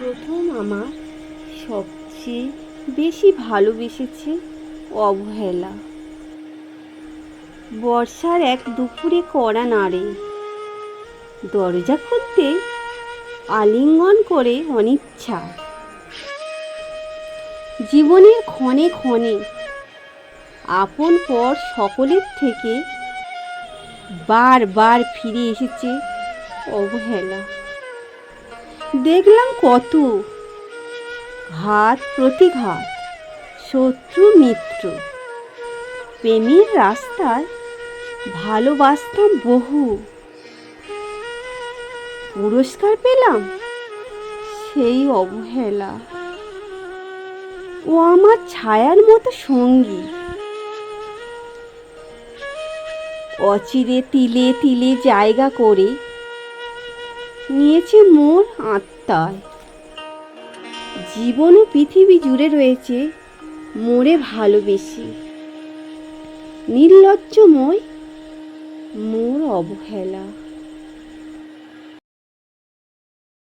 প্রথম আমার সবচেয়ে বেশি ভালোবেসেছে অবহেলা। বর্ষার এক দুপুরে কড়া নাড়ে। দরজা খুলতে আলিঙ্গন করে অনিচ্ছা। জীবনের ক্ষণে ক্ষণে আপন পর সকলের থেকে বারবার ফিরে এসেছে অবহেলা। দেখলাম কত। ঘাত প্রতিঘাত, শত্রু মিত্র। প্রেমের রাস্তায় ভালোবাসতাম বহু। পুরস্কার পেলাম সেই অবহেলা। ও আমার ছায়ার মতো সঙ্গী। অচিরে তিলে তিলে জায়গা করে নিয়েছে মোর আত্মায়। জীবন ও পৃথিবী জুড়ে রয়েছে মোরে ভালোবেসি। নির্লজ্জময় মোর অবহেলা।